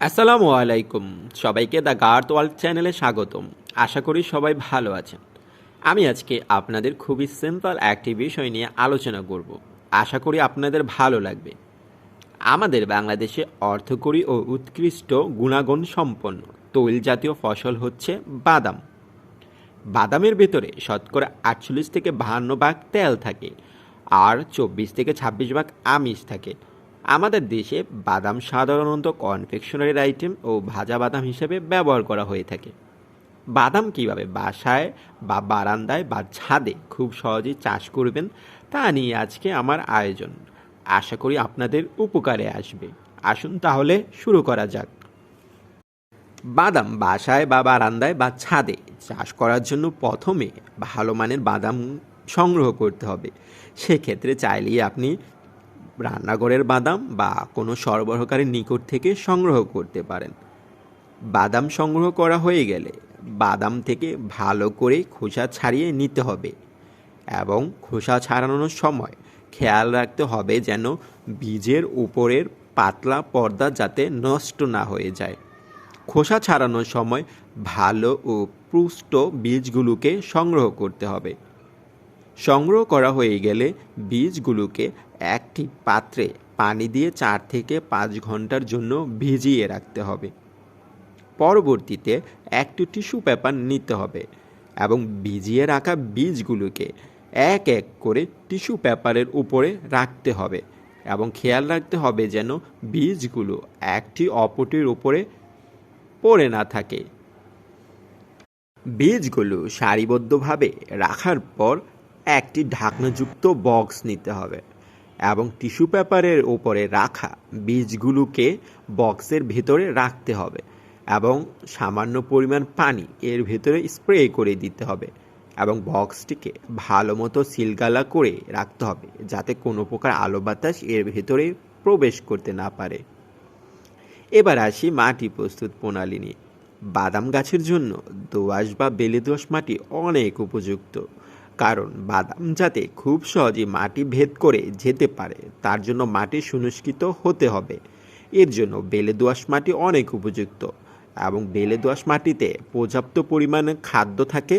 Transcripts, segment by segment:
আসসালামু আলাইকুম। সবাইকে দ্য গার্থ ওয়ার্ল্ড চ্যানেলে স্বাগতম। আশা করি সবাই ভালো আছেন। আমি আজকে আপনাদের খুবই সিম্পল একটি বিষয় নিয়ে আলোচনা করব। আশা করি আপনাদের ভালো লাগবে। আমাদের বাংলাদেশে অর্থকরী ও উৎকৃষ্ট গুণাগুণ সম্পন্ন তৈল জাতীয় ফসল হচ্ছে বাদাম। বাদামের ভেতরে শতকরা আটচল্লিশ থেকে বাহান্ন ভাগ তেল থাকে, আর চব্বিশ থেকে ছাব্বিশ ভাগ আমিষ থাকে। আমাদের দেশে বাদাম সাধারণত কনফেকশনারির আইটেম ও ভাজা বাদাম হিসেবে ব্যবহার করা হয়ে থাকে। বাদাম কীভাবে বাসায় বা বারান্দায় বা ছাদে খুব সহজেই চাষ করবেন তা নিয়ে আজকে আমার আয়োজন। আশা করি আপনাদের উপকারে আসবে। আসুন তাহলে শুরু করা যাক। বাদাম বাসায় বা বারান্দায় বা ছাদে চাষ করার জন্য প্রথমে ভালো মানের বাদাম সংগ্রহ করতে হবে। সেক্ষেত্রে চাইলেই আপনি রান্নাঘরের বাদাম বা কোনো সরবরাহকারীর নিকট থেকে সংগ্রহ করতে পারেন। বাদাম সংগ্রহ করা হয়ে গেলে বাদাম থেকে ভালো করে খোসা ছাড়িয়ে নিতে হবে এবং খোসা ছাড়ানোর সময় খেয়াল রাখতে হবে যেন বীজের উপরের পাতলা পর্দা যাতে নষ্ট না হয়ে যায়। খোসা ছাড়ানোর সময় ভালো ও পুষ্ট বীজগুলোকে সংগ্রহ করতে হবে। সংগ্রহ করা হয়ে গেলে বীজগুলোকে একটি পাত্রে পানি দিয়ে চার থেকে পাঁচ ঘণ্টার জন্য ভিজিয়ে রাখতে হবে। পরবর্তীতে একটু টিস্যু পেপার নিতে হবে এবং ভিজিয়ে রাখা বীজগুলোকে এক এক করে টিস্যু পেপারের উপরে রাখতে হবে এবং খেয়াল রাখতে হবে যেন বীজগুলো একটি অপরটির উপরে পড়ে না থাকে। বীজগুলো সারিবদ্ধভাবে রাখার পর একটি ঢাকনাযুক্ত বক্স নিতে হবে এবং টিস্যু পেপারের ওপরে রাখা বীজগুলোকে বক্সের ভেতরে রাখতে হবে এবং সামান্য পরিমাণ পানি এর ভেতরে স্প্রে করে দিতে হবে এবং বক্সটিকে ভালো মতো সিলগালা করে রাখতে হবে যাতে কোনো প্রকার আলো বাতাস এর ভেতরে প্রবেশ করতে না পারে। এবার আসি মাটি প্রস্তুত প্রণালী নিয়ে। বাদাম গাছের জন্য দোআঁশ বা বেলে দোআঁশ মাটি অনেক উপযুক্ত। কারণ বাদাম যাতে খুব সহজে মাটি ভেদ করে যেতে পারে, তার জন্য মাটি সুনিষ্কৃত হতে হবে। এর জন্য বেলে দোআঁশ মাটি অনেক উপযুক্ত এবং বেলে দোআঁশ মাটিতে পর্যাপ্ত পরিমাণে খাদ্য থাকে,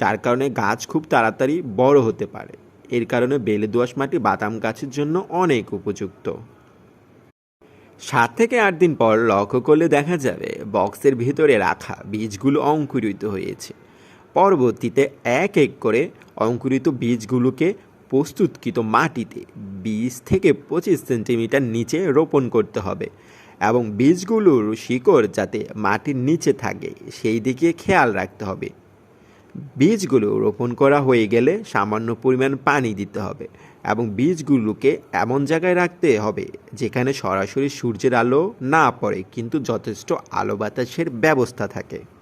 যার কারণে গাছ খুব তাড়াতাড়ি বড় হতে পারে। এর কারণে বেলে দোআঁশ মাটি বাদাম গাছের জন্য অনেক উপযুক্ত। সাত থেকে আট দিন পর লক্ষ্য করলে দেখা যাবে বক্সের ভিতরে রাখা বীজগুলো অঙ্কুরিত হয়েছে। পরবর্তীতে এক এক করে অঙ্কুরিত বীজগুলোকে প্রস্তুতকৃত মাটিতে বিশ থেকে পঁচিশ সেন্টিমিটার নিচে রোপণ করতে হবে এবং বীজগুলোর শিকড় যাতে মাটির নিচে থাকে সেই দিকে খেয়াল রাখতে হবে। বীজগুলো রোপণ করা হয়ে গেলে সামান্য পরিমাণ পানি দিতে হবে এবং বীজগুলোকে এমন জায়গায় রাখতে হবে যেখানে সরাসরি সূর্যের আলো না পড়ে কিন্তু যথেষ্ট আলো বাতাসের ব্যবস্থা থাকে।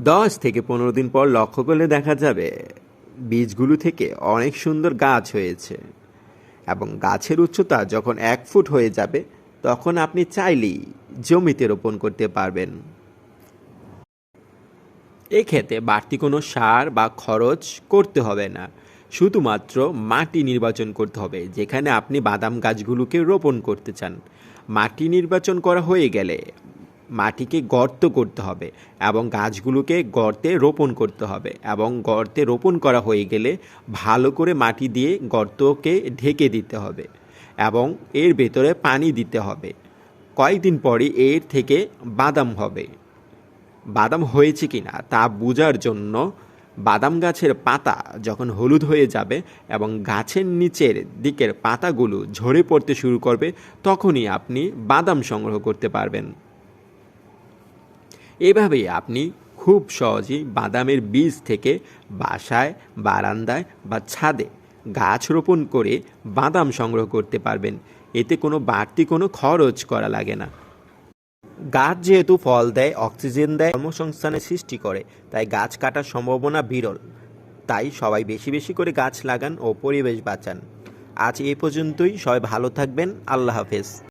দশ থেকে পনেরো দিন পর লক্ষ্য করলে দেখা যাবে বীজগুলো থেকে অনেক সুন্দর গাছ হয়েছে। এবং গাছের উচ্চতা যখন এক ফুট হয়ে যাবে, তখন আপনি চাইলেই জমিতে রোপণ করতে পারবেন। এক্ষেত্রে বাড়তি কোনো সার বা খরচ করতে হবে না। শুধুমাত্র মাটি নির্বাচন করতে হবে, যেখানে আপনি বাদাম গাছগুলোকে রোপণ করতে চান। মাটি নির্বাচন করা হয়ে গেলে মাটিকে গর্ত করতে হবে এবং গাছগুলোকে গর্তে রোপণ করতে হবে এবং গর্তে রোপণ করা হয়ে গেলে ভালো করে মাটি দিয়ে গর্তকে ঢেকে দিতে হবে এবং এর ভেতরে পানি দিতে হবে। কয়েকদিন পরে এর থেকে বাদাম হবে। বাদাম হয়েছে কিনা তা বোঝার জন্য বাদাম গাছের পাতা যখন হলুদ হয়ে যাবে এবং গাছের নিচের দিকের পাতাগুলো ঝরে পড়তে শুরু করবে, তখনই আপনি বাদাম সংগ্রহ করতে পারবেন। এভাবেই আপনি খুব সহজেই বাদামের বীজ থেকে বাসায়, বারান্দায় বা ছাদে গাছ রোপণ করে বাদাম সংগ্রহ করতে পারবেন। এতে কোনো বাড়তি কোনো খরচ করা লাগে না। গাছ যেহেতু ফল দেয়, অক্সিজেন দেয়, কর্মসংস্থানের সৃষ্টি করে, তাই গাছ কাটার সম্ভাবনা বিরল। তাই সবাই বেশি বেশি করে গাছ লাগান ও পরিবেশ বাঁচান। আজ এ পর্যন্তই। সবাই ভালো থাকবেন। আল্লাহ হাফেজ।